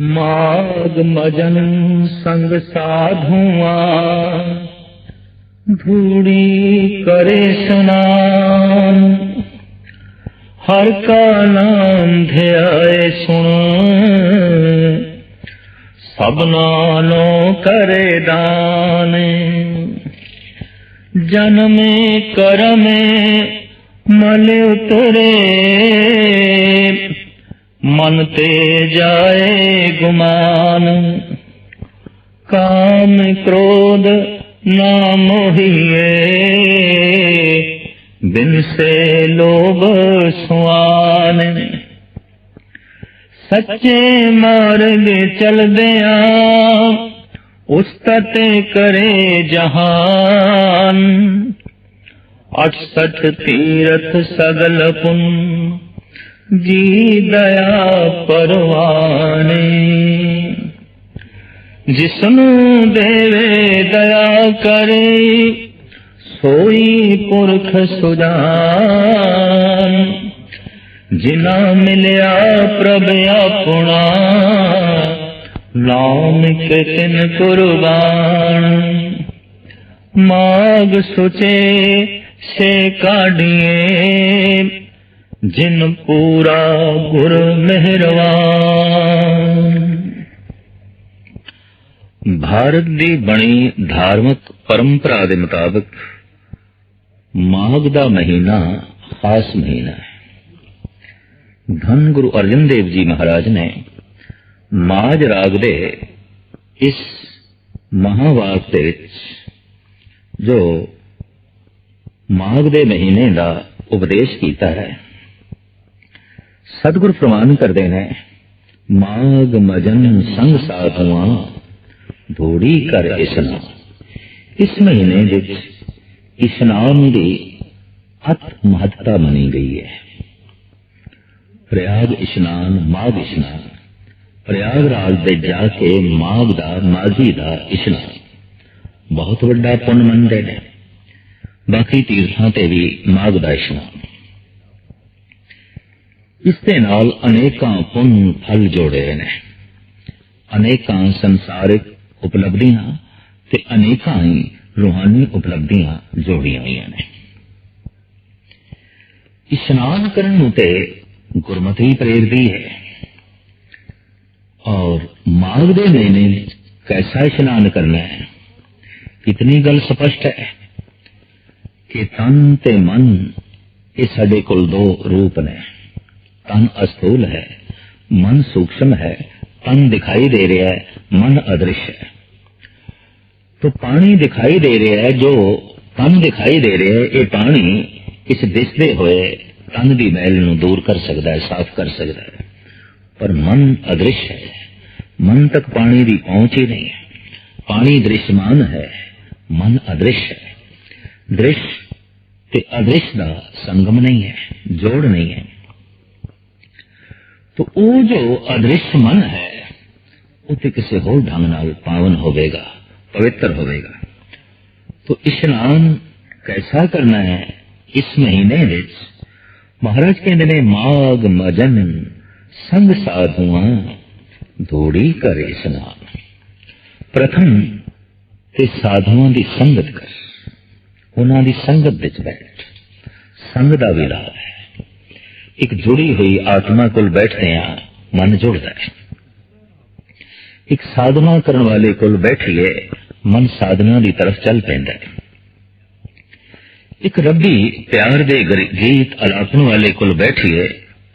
ਮਾਗ ਮਜਨ ਸੰਗ ਸਾਧੂਆਂ, ਧੂੜੀ ਕਰੇ ਸਨਾਨ ਹਰ ਕਾ ਨਾਮ ਧਿਆਏ ਸੁਣ। ਸਭਨਾ ਨੋ ਕਰੇ ਦਾਨ। ਜਨਮੇ ਕਰਮੇ ਮਲ ਉਤਰੇ। ਮਨ ਤੇ ਜਾਏ ਗੁਮਾਨ। ਕਾਮ ਕ੍ਰੋਧ ਨਾ ਮੋਹੀਏ। ਬਿਨ ਸੇ ਲੋਭ ਸੁਆਨ। ਸੱਚੇ ਮਾਰਗ ਚਲਦਿਆਂ ਉਸਤਤ ਕਰੇ ਜਹਾਨ। 68 ਤੀਰਥ ਸਗਲ ਪੁੰਨ। ਜੀ ਦਇਆ ਪਰਵਾਨੇ ਜਿਸਨੂੰ ਦੇਵੇ ਦਇਆ ਕਰੇ ਸੋਈ ਪੁਰਖ ਸੁਜਾਨ ਜਿਨਾ ਮਿਲਿਆ ਪ੍ਰਭ ਆਪਣਾ ਨਾਮ ਕਿਤਨ ਕੁਰਬਾਨ ਮਾਗ ਸੁਚੇ ਸੇ ਕਾਢੀਏ ਜਿਨ ਪੂਰਾ ਗੁਰ ਮਿਹਰਵਾਨ। ਭਾਰਤ ਦੀ ਬਣੀ ਧਾਰਮਿਕ ਪਰੰਪਰਾ ਦੇ ਮੁਤਾਬਕ ਮਾਘ ਦਾ ਮਹੀਨਾ ਖਾਸ ਮਹੀਨਾ ਹੈ। ਧੰਨ ਗੁਰੂ ਅਰਜਨ ਦੇਵ ਜੀ ਮਹਾਰਾਜ ਨੇ ਮਾਝ ਰਾਗ ਦੇ ਇਸ ਮਹਾਵਾਕ ਦੇ ਵਿੱਚ ਜੋ ਮਾਘ ਦੇ ਮਹੀਨੇ ਦਾ ਉਪਦੇਸ਼ ਕੀਤਾ ਹੈ। ਸਤਿਗੁਰ ਪ੍ਰਮਾਨ ਕਰਦੇ ਨੇ, ਮਾਗ ਮਜਨ ਸੰਗ ਸਾਧੂਆਂ ਧੋੜੀ ਕਰ ਇਸਨਾ। ਇਸ ਮਹੀਨੇ ਵਿੱਚ ਇਸ਼ਨਾਨ ਦੀ ਅਤ ਮਹੱਤਤਾ ਮੰਨੀ ਗਈ ਹੈ। ਪ੍ਰਯਾਗ ਇਸ਼ਨਾਨ ਮਾਗ ਇਸ਼ਨਾਨ। ਪ੍ਰਯਾਗ ਰਾਜ ਦੇ ਜਾ ਕੇ ਮਾਗ ਦਾ ਮਾਗੀ ਦਾ ਇਸ਼ਨਾਨ ਬਹੁਤ ਵੱਡਾ ਪੁੰਨ ਮੰਨਦੇ ਨੇ। ਬਾਕੀ ਤੀਰਥਾਂ ਤੇ ਵੀ ਮਾਗ ਦਾ ਇਸ਼ਨਾਨ। ਇਸ ਦੇ ਨਾਲ ਅਨੇਕਾਂ ਪੁੰਨ ਫਲ ਜੋੜੇ ਨੇ ਅਨੇਕਾਂ ਸੰਸਾਰਿਕ ਉਪਲਬਧੀਆਂ ਤੇ ਅਨੇਕਾਂ ਹੀ ਰੂਹਾਨੀ ਉਪਲਬਧੀਆਂ ਜੋੜੀਆਂ ਹੋਈਆਂ ਨੇ ਇਸ਼ਨਾਨ ਕਰਨ ਨੂੰ ਤੇ ਗੁਰਮਤਿ ਪ੍ਰੇਰਦੀ ਹੈ ਔਰ ਮਾਘ ਦੇ ਮਹੀਨੇ ਵਿੱਚ ਕੈਸਾ ਇਸ਼ਨਾਨ ਕਰਨਾ ਹੈ ਇਤਨੀ ਗੱਲ ਸਪਸ਼ਟ ਹੈ ਕਿ ਤਨ ਤੇ ਮਨ ਇਹ ਸਾਡੇ ਕੋਲ ਦੋ ਰੂਪ ਨੇ ਤਨ ਅਸਥੂਲ ਹੈ ਮਨ ਸੂక్ష్ਮ ਹੈ ਤਨ ਦਿਖਾਈ ਦੇ ਰਿਹਾ ਹੈ ਮਨ ਅਦ੍ਰਿਸ਼ ਹੈ तो पानी दिखाई दे रहा है जो तन दिखाई दे रहा है ये पानी इस दिसते हुए तन की मैल न दूर कर सकता है साफ कर सकता है पर मन अदृश्य है मन तक पानी की पहुंच ही नहीं है पानी दृश्यमान है मन अदृश्य है दृश्य ते अदृश्य का संगम नहीं है जोड़ नहीं है तो ਉਹ ਜੋ ਅਦ੍ਰਿਸ਼ ਮਨ ਹੈ ਉਹ ਤੇ ਕਿਸੇ ਹੋਰ ਢੰਗ ਨਾਲ ਪਾਵਨ ਹੋਵੇਗਾ ਪਵਿੱਤਰ ਹੋਵੇਗਾ तो ਇਸ਼ਨਾਨ ਕੈਸਾ ਕਰਨਾ ਹੈ ਇਸ ਮਹੀਨੇ ਵਿੱਚ ਮਹਾਰਾਜ ਕਹਿੰਦੇ ਨੇ ਮਾਗ ਮਜਨ ਸੰਗ ਸਾਧੂਆਂ ਧੋੜੀ ਕਰ ਇਸ਼ਨਾਨ ਪ੍ਰਥਮ ਤੇ ਸਾਧੂਆਂ ਦੀ ਸੰਗਤ ਕਰ ਉਹਨਾਂ ਦੀ ਸੰਗਤ ਵਿੱਚ ਬੈਠ ਸੰਗ ਦਾ ਵੇਲਾ ਹੈ ਇੱਕ ਜੁੜੀ ਹੋਈ ਆਤਮਾ ਕੋਲ ਬੈਠਦੇ ਆ ਮਨ ਜੁੜਦਾ ਹੈ। ਇੱਕ ਸਾਧਨਾ ਕਰਨ ਵਾਲੇ ਕੋਲ ਬੈਠੀਏ, ਮਨ ਸਾਧਨਾ ਦੀ ਤਰਫ ਚੱਲ ਪੈਂਦਾ ਹੈ। ਇੱਕ ਰੱਬੀ ਪਿਆਰ ਦੇ ਗੀਤ ਅਲਾਪਣ ਵਾਲੇ ਕੋਲ ਬੈਠੀਏ,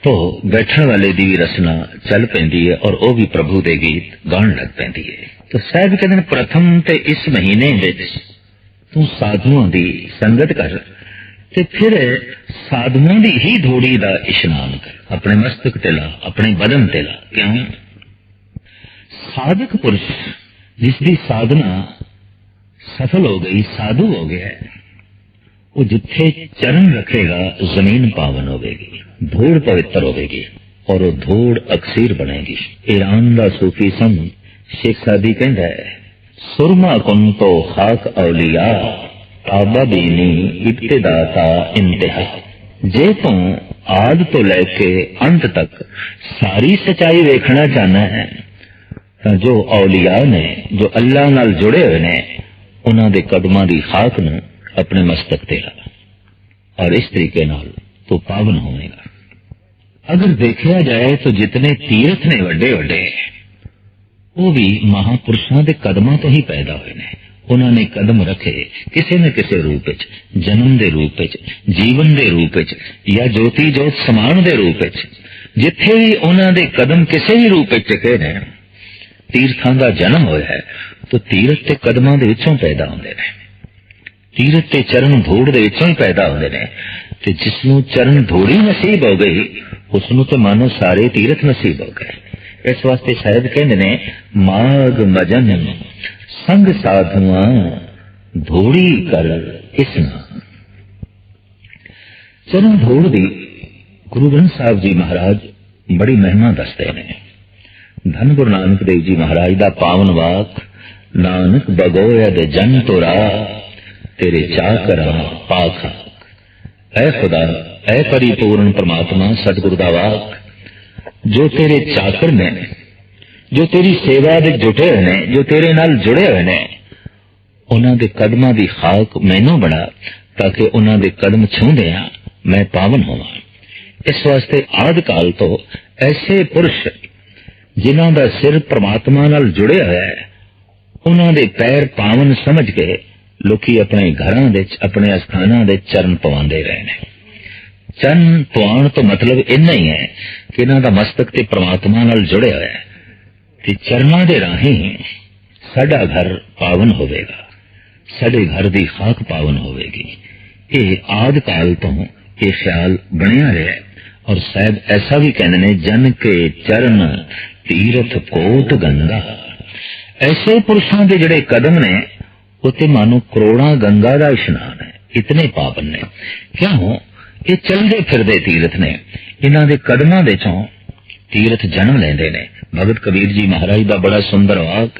ਤੋ ਬੈਠਣ ਵਾਲੇ ਦੀ ਰਸਨਾ ਚੱਲ ਪੈਂਦੀ ਹੈ ਔਰ ਉਹ ਵੀ ਪ੍ਰਭੂ ਦੇ ਗੀਤ ਗਾਣ ਲੱਗ ਪੈਂਦੀ ਹੈ। ਤਾਂ ਸਾਹਿਬ ਕਹਿੰਦੇ ਨੇ, ਪ੍ਰਥਮ ਤੇ ਇਸ ਮਹੀਨੇ ਵਿੱਚ ਤੂੰ ਸਾਧੂਆਂ ਦੀ ਸੰਗਤ ਕਰ ਤੇ ਫਿਰ ਸਾਧੂਆਂ ਦੀ ਹੀ ਧੋੜੀ ਦਾ ਇਸ਼ਨਾਨ ਕਰ। ਆਪਣੇ ਮਸਤਕ ਤੇ ਲਾ, ਆਪਣੇ ਬਦਨ ਤੇ ਲਾ। ਕਿਉਂ? ਸਾਧਕ ਪੁਰਸ਼, ਜਿਸ ਦੀ ਸਾਧਨਾ ਸਫਲ ਹੋ ਗਈ, ਸਾਧੂ ਹੋ ਗਿਆ ਉਹ ਜਿੱਥੇ ਚਰਨ ਰੱਖੇਗਾ, ਜ਼ਮੀਨ ਪਾਵਨ ਹੋਵੇਗੀ, ਧੂੜ ਪਵਿੱਤਰ ਹੋਵੇਗੀ ਔਰ ਉਹ ਧੂੜ ਅਕਸੀਰ ਬਣੇਗੀ। ਈਰਾਨ ਦਾ ਸੂਫੀ ਸੰਤ ਸ਼ੇਖ ਸਾਦੀ ਕਹਿੰਦਾ ਹੈ, ਸੁਰਮਾ ਕੁੰਤੋ ਖਾਕ ਔਲੀਆ। ਤਾਬਾ ਦੀਨੀ ਇਬਤਦਾਤਾ ਇੰਤਹਾ ਜੇ ਤੂੰ ਆਦ ਤੋਂ ਲੈ ਕੇ ਅੰਤ ਤੱਕ ਸਾਰੀ ਸਚਾਈ ਵੇਖਣਾ ਚਾਹਨਾ ਹੈ ਤਾਂ ਜੋ ਔਲੀਆ ਨੇ ਜੋ ਅੱਲਾ ਨਾਲ ਜੁੜੇ ਹੋਏ ਨੇ ਉਹਨਾਂ ਦੇ ਕਦਮਾਂ ਦੀ ਖਾਕ ਨੂੰ ਆਪਣੇ ਮਸਤਕ ਤੇ ਲਾ और इस तरीके नाल तो पावन होवेगा अगर देखा जाए तो जितने तीर्थ ने ਵੱਡੇ ਵੱਡੇ ਉਹ ਵੀ ਮਹਾਪੁਰਸ਼ਾਂ ਦੇ ਕਦਮਾਂ ਤੋਂ ਹੀ ਪੈਦਾ ਹੋਏ ਨੇ ਉਹਨਾਂ ਨੇ ਕਦਮ ਰੱਖੇ ਕਿਸੇ ਨਾ ਕਿਸੇ ਰੂਪ ਵਿੱਚ, ਜਨਮ ਦੇ ਰੂਪ ਵਿੱਚ, ਜੀਵਨ ਦੇ ਰੂਪ ਵਿੱਚ ਜਾਂ ਜੋਤੀ ਜੋਤ ਸਮਾਨ ਦੇ ਰੂਪ ਵਿੱਚ। ਜਿੱਥੇ ਵੀ ਉਹਨਾਂ ਦੇ ਕਦਮ ਕਿਸੇ ਵੀ ਰੂਪ ਵਿੱਚ ਟਿਕੇ ਨੇ, ਤੀਰਥਾਂ ਦਾ ਜਨਮ ਹੋਇਆ ਹੈ, ਤਾਂ ਤੀਰਥ ਤੇ ਕਦਮਾਂ ਦੇ ਵਿੱਚੋਂ ਪੈਦਾ ਹੁੰਦੇ ਨੇ। ਤੀਰਥ ਤੇ ਚਰਨ ਧੂੜ ਦੇ ਵਿੱਚੋਂ ਹੀ ਪੈਦਾ ਹੁੰਦੇ ਨੇ। ਤੇ ਜਿਸ ਨੂੰ ਚਰਨ ਧੂੜੀ ਨਸੀਬ ਹੋ ਗਈ ਉਸ ਨੂੰ ਤੇ ਮਾਨੋ ਸਾਰੇ ਤੀਰਥ ਨਸੀਬ ਹੋ ਗਏ। ਇਸ ਵਾਸਤੇ ਸ਼ਾਇਦ ਕਹਿੰਦੇ ਨੇ ਮਾਗ ਮਜਨ ਸੰਗ ਸਾਧੂਆਂ ਧੂੜੀ ਕਰ ਇਸਨਾ ਚਰਨ ਧੂੜ ਦੀ ਗੁਰੂ ਗ੍ਰੰਥ ਸਾਹਿਬ ਜੀ ਮਹਾਰਾਜ ਬੜੀ ਮਹਿਮਾ ਦੱਸਦੇ ਨੇ, ਧੰਨ ਗੁਰੂ ਨਾਨਕ ਦੇਵ ਜੀ ਮਹਾਰਾਜ ਦਾ ਪਾਵਨ ਵਾਕ, ਨਾਨਕ ਬਗੋਇ ਦੇ ਜਨ ਤੋਰਾ, ਤੇਰੇ ਚਾਕਰਾ ਪਾਖ। ਐ ਖੁਦਾ, ਐ ਪਰਿਪੂਰਨ ਪ੍ਰਮਾਤਮਾ ਸਤਿਗੁਰੂ ਦਾ ਵਾਕ, ਜੋ ਤੇਰੇ ਚਾਕਰ ਨੇ ਜੋ ਤੇਰੀ ਸੇਵਾ ਦੇ ਜੁਟੇ ਹੋਏ ਨੇ, ਜੋ ਤੇਰੇ ਨਾਲ ਜੁੜੇ ਹੋਏ ਨੇ, ਉਹਨਾਂ ਦੇ ਕਦਮਾਂ ਦੀ ਖਾਕ ਮੈਨੂੰ ਬਣਾ, ਤਾਂ ਕਿ ਉਹਨਾਂ ਦੇ ਕਦਮ ਛੂੰਦੇ ਆ ਮੈਂ ਪਾਵਨ ਹੋਵਾਂ। ਇਸ ਵਾਸਤੇ ਆਦ ਕਾਲ ਤੋਂ ਐਸੇ ਪੁਰਸ਼, ਜਿਨ੍ਹਾਂ ਦਾ ਸਿਰ ਪ੍ਰਮਾਤਮਾ ਨਾਲ ਜੁੜਿਆ ਹੋਇਆ ਹੈ, ਉਹਨਾਂ ਦੇ ਪੈਰ ਪਾਵਨ ਸਮਝ ਕੇ ਲੋਕੀ ਆਪਣੇ ਘਰਾਂ ਵਿੱਚ ਆਪਣੇ ਅਸਥਾਨਾਂ ਦੇ ਚਰਨ ਪਵਾਉਂਦੇ ਰਹੇ ਨੇ। ਚਰਨ ਪਵਾਉਣ ਤੋਂ ਮਤਲਬ ਇੰਨਾ ਹੀ ਹੈ ਕਿ ਇਹਨਾਂ ਦਾ ਮਸਤਕ ਤੇ ਪ੍ਰਮਾਤਮਾ ਨਾਲ ਜੁੜਿਆ ਹੋਇਆ ਹੈ। ਤੇ ਚਰਨਾਂ ਦੇ ਰਾਹੀਂ ਸਾਡਾ ਘਰ ਪਾਵਨ ਹੋਵੇਗਾ। ਸਾਡੇ ਘਰ ਦੀ ਖਾਕ ਪਾਵਨ ਹੋਵੇਗੀ। ਇਹ ਆਦ ਕਾਲ ਤੋਂ ਇਹ ਖਿਆਲ ਬਣਿਆ ਰਿਹਾ ਹੈ। ਔਰ ਸਾਹਿਬ ਐਸਾ ਵੀ ਕਹਿੰਦੇ ਨੇ, ਜਨ ਕੇ ਚਰਨ ਤੀਰਥ ਕੋਟ ਗੰਗਾ। ਐਸੇ ਪੁਰਸ਼ਾਂ ਦੇ ਜਿਹੜੇ ਕਦਮ ਨੇ ਉਤੇ ਮਾਨੋ ਕਰੋੜਾਂ ਗੰਗਾ ਦਾ ਇਸ਼ਨਾਨ ਹੈ। ਇਤਨੇ ਪਾਵਨ ਨੇ। ਕਿਉਂ? ਇਹ ਚਲਦੇ ਫਿਰਦੇ ਤੀਰਥ ਨੇ। ਇਹਨਾਂ ਦੇ ਕਦਮਾਂ ਦੇ ਚੋਂ ਤੀਰਥ ਜਨਮ ਲੈਂਦੇ ਨੇ। ਭਗਤ ਕਬੀਰ ਜੀ ਮਹਾਰਾਜ ਦਾ ਬੜਾ ਸੁੰਦਰ ਵਾਕ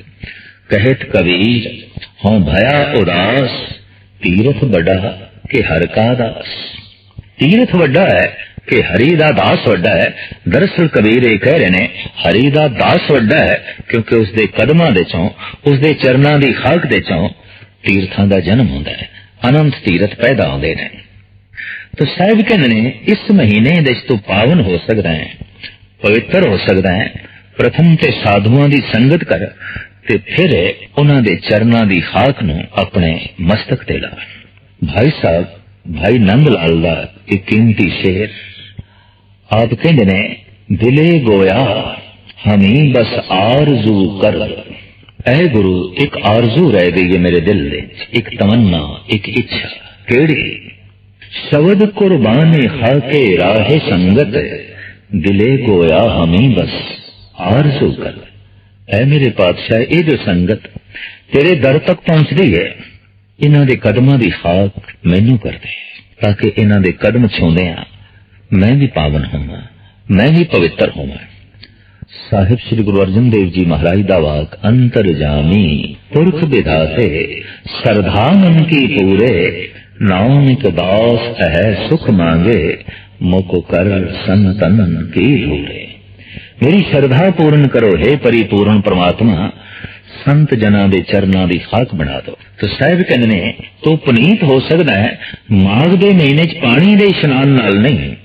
ਕਹਿਤ ਕਬੀਰ ਹਉ ਭਇਆ ਉਦਾਸ ਤੀਰਥ ਵੱਡਾ ਕਿ ਹਰ ਕਾ ਦਾਸ ਤੀਰਥ ਵੱਡਾ ਹੈ ਕਿ ਹਰੀ ਦਾ ਦਾਸ ਵੱਡਾ ਹੈ ਦਰਅਸਲ ਕਬੀਰ ਇਹ ਕਹਿ ਰਹੇ ਨੇ ਹਰੀ ਦਾ ਦਾਸ ਵੱਡਾ ਹੈ ਕਿਉਂਕਿ ਉਸ ਦੇ ਕਦਮਾਂ ਦੇ ਚੋਂ ਉਸ ਦੇ ਚਰਨਾਂ ਦੀ ਖਾਕ ਦੇ ਚੋਂ ਤੀਰਥਾਂ ਦਾ ਜਨਮ ਹੁੰਦਾ ਹੈ ਅਨੰਤ ਤੀਰਥ ਪੈਦਾ ਹੁੰਦੇ ਨੇ ਤਾਂ ਸਾਹਿਬ ਕਹਿੰਦੇ ਨੇ ਇਸ ਮਹੀਨੇ ਦੇ ਤੋਂ ਪਾਵਨ ਹੋ ਸਕਦਾ ਹੈ ਪਵਿੱਤਰ ਹੋ ਸਕਦਾ ਹੈ ਪ੍ਰਥਮ ਤੇ ਸਾਧੂਆਂ ਦੀ ਸੰਗਤ ਕਰ ਤੇ ਫਿਰ ਉਹਨਾਂ ਦੇ ਚਰਨਾਂ ਦੀ ਖਾਕ ਨੂੰ ਆਪਣੇ ਮਸਤਕ ਤੇ ਲਾ। ਭਾਈ ਸਾਹਿਬ, ਭਾਈ ਨੰਦ ਲਾਲ ਦਾ ਇੱਕ ਕੀਮਤੀ ਸ਼ੇਰ ਆਪ ਕਹਿੰਦੇ ਨੇ, ਦਿਲੇ ਗੋਇਆ, ਹਮੀ ਬਸ ਆਰਜ਼ੂ ਕਰ ਐ ਗੁਰੂ ਇੱਕ ਆਰਜ਼ੂ ਰਹਿ ਗਈ ਹੈ ਮੇਰੇ ਦਿਲ ਦੇ ਇੱਕ ਤਮੰਨਾ, ਇੱਕ ਇੱਛਾ। ਕਿਹੜੀ? ਸ਼ਬਦ ਕੁਰਬਾਨੇ ਖਾਕੇ ਰਾਹੇ ਸੰਗਤ, ਦਿਲੇ ਗੋਇਆ, ਹਮੀ ਬਸ ਆਰਜ਼ੂ ਕਰ। ਐ ਮੇਰੇ ਪਾਤਸ਼ਾਹ, ਇਹ ਜੋ ਸੰਗਤ ਤੇਰੇ ਦਰ ਤੱਕ ਪਹੁੰਚਦੀ ਹੈ, ਇਹਨਾਂ ਦੇ ਕਦਮਾਂ ਦੀ ਖਾਕ ਮੈਨੂੰ ਕਰਦੇ ਤਾਂ ਕਿ ਇਹਨਾਂ ਦੇ ਕਦਮ ਛੂੰਦੇ ਆ ਮੈਂ ਵੀ ਪਾਵਨ ਹੋਵਾਂ, ਮੈਂ ਵੀ ਪਵਿੱਤਰ ਹੋਵਾਂ। ਸਾਹਿਬ ਸ੍ਰੀ ਗੁਰੂ ਅਰਜਨ ਦੇਵ ਜੀ ਮਹਾਰਾਜ ਦਾ ਵਾਕ, ਅੰਤਰ ਜਾਮੀ ਪੁਰਖ ਵਿਧਾਤੇ ਸਰਧਾ ਮਨ ਕੀ ਪੂਰੇ, ਨਾਨਕ ਦਾਸ ਹੈ ਸੁਖ ਮੰਗੇ ਮੁਕ ਕਰ ਸੰਤਨ ਕੀ ਹੋਰੇ ਮੇਰੀ ਸ਼ਰਧਾ ਪੂਰਨ ਕਰੋ, ਹੈ ਪਰਿਪੂਰਨ ਪ੍ਰਮਾਤਮਾ, ਸੰਤ ਜਨਾਂ ਦੇ ਚਰਨਾਂ ਦੀ ਖਾਕ ਬਣਾ ਦਿਓ। ਤਾਂ ਸਾਹਿਬ ਕਹਿੰਦੇ ਤੋ ਪੁਨੀਤ ਹੋ ਸਕਦਾ ਹੈ, ਮਾਘ ਦੇ ਮਹੀਨੇ 'ਚ ਪਾਣੀ ਦੇ ਇਸ਼ਨਾਨ ਨਾਲ ਨਹੀਂ,